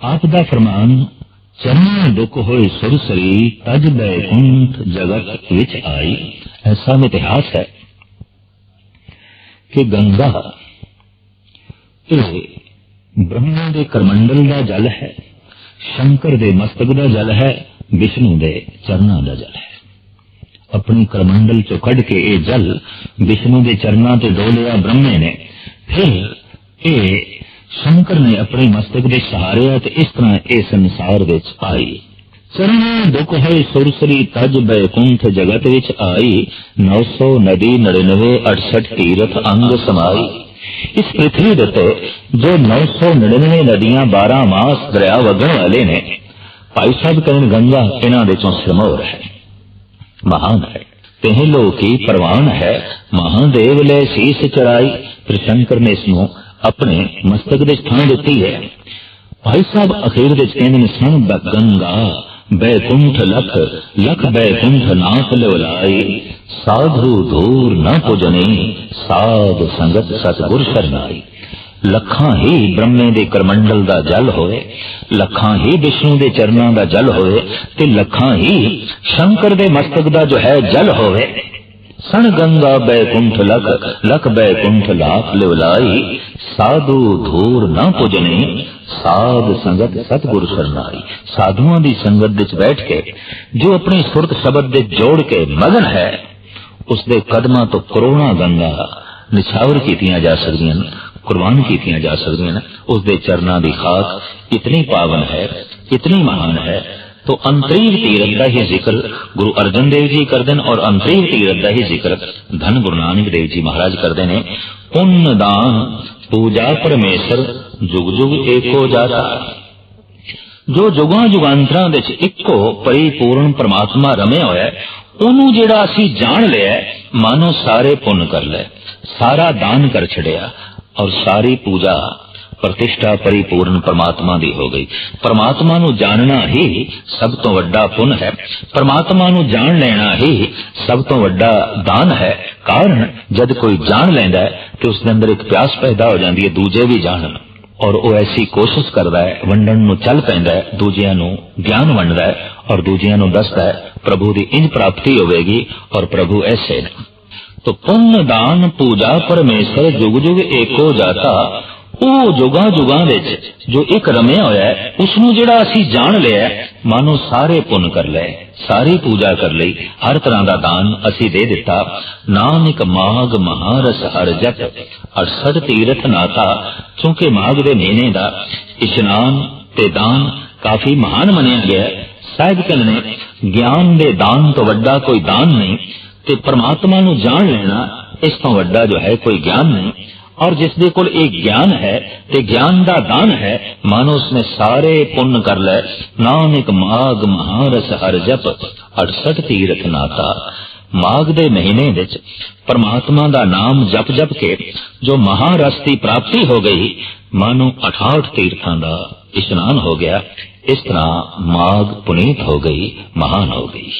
ਆਪ ਦਾ ਫਰਮਾਨ ਚਰਨਾ ਦੁਖ ਹੋਏ ਸੁਰਸਰੀ ਤਜ ਬੈਕੁੰਠ ਜਗਤ ਵਿੱਚ ਆਈ ਐਸਾ ਇਤਿਹਾਸ ਹੈ ਕਿ ਗੰਗਾ ਇਹ ਬ੍ਰਹਮਾ ਦੇ ਕਰਮੰਡਲ ਦਾ ਜਲ ਹੈ, ਸ਼ੰਕਰ ਦੇ ਮਸਤਕ ਦਾ ਜਲ ਹੈ, ਵਿਸ਼ਨੂੰ ਦੇ ਚਰਨਾਂ ਦਾ ਜਲ ਹੈ। ਆਪਣੀ ਕਰਮੰਡਲ ਚੋਂ ਕੱਢ ਕੇ ਇਹ ਜਲ ਵਿਸ਼ਨੂੰ ਦੇ ਚਰਨਾਂ ਤੇ ਡੋਲਿਆ ਬ੍ਰਹਮੇ ਨੇ, ਫਿਰ ਇਹ ਸ਼ੰਕਰ ਨੇ ਆਪਣੇ ਮਸਤਕ ਦੇ ਸਹਾਰੇ ਤੇ ਇਸ ਤਰ੍ਹਾਂ ਇਹ ਸੰਸਾਰ ਵਿੱਚ ਆਈ। ਚਰਨ ਦੁਖ ਹੈ, ਸੁਰਸਰੀ ਤਜ ਬੈਕੁੰਠ ਜਗਤ ਵਿੱਚ ਆਈ 900 ਨਦੀ 99 68 ਤੀਰਥ ਅੰਗ ਸਮਾਈ। ਇਸ ਪ੍ਰithvi ਦੇ ਉੱਤੇ ਜੋ 999 ਨਦੀਆਂ 12 ਮਾਸ ਦਰਿਆ ਵਗਣ ਵਾਲੇ ਨੇ ਭਾਈ ਸਾਹਿਬ ਕਰਨ ਗੰਗਾ ਇਹਨਾਂ ਦੇ ਚੋਂ ਸਿਰਮੌਰ ਹੈ ਮਹਾਨ ਹੈ ਤਹਿ ਲੋਕੀ ਪ੍ਰਵਾਨ ਹੈ ਮਹਾਦੇਵ ਲੈ ਸੀਸ ਚੜਾਈ ਫਿਰ ਸ਼ੰਕਰ ਨੇ ਇਸ ਨੂੰ ਆਪਣੇ ਮਸਤਕ ਦੇ ਸਥਾਨ ਦਿੱਤੀ ਹੈ ਭਾਈ ਸਾਹਿਬ ਅਖੀਰ ਵਿੱਚ ਕਹਿੰਦੇ ਨੇ ਸੰ ਗੰਗਾ ਬੈਕੁੰਠ ਲਖ ਲਖ ਬੈਕੁੰਠ ਨਾਥ ਲਿਵਲਾਈ ਸਾਧੂ ਦੂਰ ਨਾ ਪੁਜਨੇ ਸਾਧ ਸੰਗਤ ਸਤਗੁਰ ਸ਼ਰਨਾਈ ਲੱਖਾਂ ਹੀ ਬ੍ਰਹਮੇ ਦੇ ਕਰਮੰਡਲ ਦਾ ਜਲ ਹੋਵੇ ਲੱਖਾਂ ਹੀ ਵਿਸ਼ਨੂੰ ਦੇ ਚਰਨਾਂ ਦਾ ਜਲ ਹੋਵੇ ਤੇ ਲੱਖਾਂ ਹੀ ਸ਼ੰਕਰ ਦੇ ਮਸਤਕ ਦਾ ਜੋ ਹੈ ਜਲ ਹੋਵੇ ਸਣ ਗੰਗਾ ਬੈਕੁੰਠ ਲਖ ਲਖ ਬੈਕੁੰਠ ਲਾਖ ਲਿਵਲਾਈ ਸਾਧੂ ਧੂਰ ਨਾ ਪੁਜਨੇ ਸਾਧ ਸੰਗਤ ਸਤਗੁਰ ਸਰਨਾਈ ਸਾਧੂਆਂ ਦੀ ਸੰਗਤ ਵਿੱਚ ਬੈਠ ਕੇ ਜੋ ਆਪਣੀ ਸੁਰਤ ਸ਼ਬਦ ਦੇ ਜੋੜ ਕੇ ਮਗਨ ਹੈ اس دے قدمہ تو کروڑا گنگا نچھاور کی جا سکتی قربان کی جا سکتی اس دے چرنا دی خاک اتنی پاون ہے، اتنی مہان ہے۔ تو انتریو تیرت کا ہی ذکر گرو ارجن دیو جی کر دین اور انتریو تیرت کا ہی ذکر دھن گرو نانک دیو جی مہاراج کر دینے ان دان پوجا پرمیشر جگ جگ ایک جاتا۔ جو ਜੁਗਾਂ جگانترا ਦੇ ਵਿੱਚ ਇੱਕੋ ਪਰਿਪੂਰਨ ਪਰਮਾਤਮਾ ਰਮਿਆ ਉਹਨੂੰ ਜਿਹੜਾ ਅਸੀਂ ਜਾਣ ਲਿਆ ਹੈ, ਮਾਨੋ ਸਾਰੇ ਪੁੰਨ ਕਰ ਲੈ ਸਾਰਾ ਦਾਨ ਕਰ ਛੜਿਆ ਔਰ ਸਾਰੀ ਪੂਜਾ ਪ੍ਰਤਿਸ਼ਠਾ ਪਰਿਪੂਰਨ ਪਰਮਾਤਮਾ ਦੀ ਹੋ ਗਈ। ਪਰਮਾਤਮਾ ਨੂੰ ਜਾਣਨਾ ਹੀ ਸਭ ਤੋਂ ਵੱਡਾ ਪੁੰਨ ਹੈ। ਪਰਮਾਤਮਾ ਨੂੰ ਜਾਣ ਲੈਣਾ ਹੀ ਸਭ ਤੋਂ ਵੱਡਾ ਦਾਨ ਹੈ। ਕਾਰਨ ਜਦ ਕੋਈ ਜਾਣ ਲੈਂਦਾ ਹੈ ਤੇ ਉਸ ਦੇ ਅੰਦਰ ਇੱਕ ਪਿਆਸ ਪੈਦਾ ਹੋ ਜਾਂਦੀ ਹੈ ਦੂਜੇ ਵੀ ਜਾਣਨ। ਔਰ ਉਹ ਐਸੀ ਕੋਸ਼ਿਸ਼ ਕਰਦਾ ਹੈ ਵੰਡਣ ਨੂੰ ਚੱਲ ਪੈਂਦਾ ਹੈ ਦੂਜਿਆਂ ਨੂੰ ਗਿਆਨ ਵੰਡਦਾ ਹੈ ਔਰ ਦੂਜਿਆਂ ਨੂੰ ਦੱਸਦਾ ਹੈ ਪ੍ਰਭੂ ਦੀ ਇੰਜ ਪ੍ਰਾਪਤੀ ਹੋਵੇਗੀ ਔਰ ਪ੍ਰਭੂ ਐਸੇ ਨੇ। ਤੋ ਪੁੰਨ ਦਾਨ ਪੂਜਾ ਪਰਮੇਸ਼ਰ ਜੁਗ ਜੁਗ ਏਕੋ ਜਾਤਾ। ਉਹ ਜੁਗਾਂ ਜੁਗਾਂ ਵਿੱਚ ਜੋ ਇੱਕ ਰਮਿਆ ਹੋਇਆ ਹੈ ਉਸ ਨੂੰ ਜਿਹੜਾ ਅਸੀਂ ਜਾਣ ਲਿਆ ਹੈ, ਮਾਨੋ ਸਾਰੇ ਪੁੰਨ ਕਰ ਲਏ। ਸਾਰੀ ਪੂਜਾ ਕਰ ਲਈ, ਹਰ ਤਰ੍ਹਾਂ ਦਾ ਦਾਨ ਅਸੀਂ ਦੇ ਦਿੱਤਾ ਨਾਨਕ ਮਾਗ ਮਹਾਰਸ ਹਰ ਜਪ 68 ਤੀਰਥ ਨਾਤਾ ਕਿਉਂਕਿ ਮਾਗ ਦੇ ਮਹੀਨੇ ਦਾ ਇਸ਼ਨਾਨ ਤੇ ਦਾਨ ਕਾਫੀ ਮਹਾਨ ਮੰਨਿਆ ਗਿਆ ਹੈ। ਸਾਹਿਬ ਨੇ, ਗਿਆਨ ਦੇ ਦਾਨ ਤੋਂ ਵੱਡਾ ਕੋਈ ਦਾਨ ਨਹੀਂ ਤੇ ਪ੍ਰਮਾਤਮਾ ਨੂੰ ਜਾਣ ਲੈਣਾ ਇਸ ਤੋਂ ਵੱਡਾ ਜੋ ਹੈ ਕੋਈ ਗਿਆਨ ਨਹੀਂ ਔਰ ਜਿਸ ਦੇ ਕੋਲ ਇਹ ਗਿਆਨ ਹੈ ਤੇ ਗਿਆਨ ਦਾ ਦਾਨ ਹੈ, ਮਾਨੋ ਉਸਨੇ ਸਾਰੇ ਪੁੰਨ ਕਰ ਲੈ ਨਾਨਕ ਮਾਗ ਮਹਾਰਸ ਹਰ ਜਪ 68 ਤੀਰਥ ਨਾਤਾ। ਮਾਗ ਦੇ ਮਹੀਨੇ ਵਿੱਚ ਪਰਮਾਤਮਾ ਦਾ ਨਾਮ ਜਪ ਜਪ ਕੇ ਜੋ ਮਹਾਰਸ ਦੀ ਪ੍ਰਾਪਤੀ ਹੋ ਗਈ, ਮਾਨੋ 68 ਤੀਰਥਾਂ ਦਾ ਇਸ਼ਨਾਨ ਹੋ ਗਿਆ। ਇਸ ਤਰ੍ਹਾਂ ਮਾਗ ਪੁਨੀਤ ਹੋ ਗਈ, ਮਹਾਨ ਹੋ ਗਈ।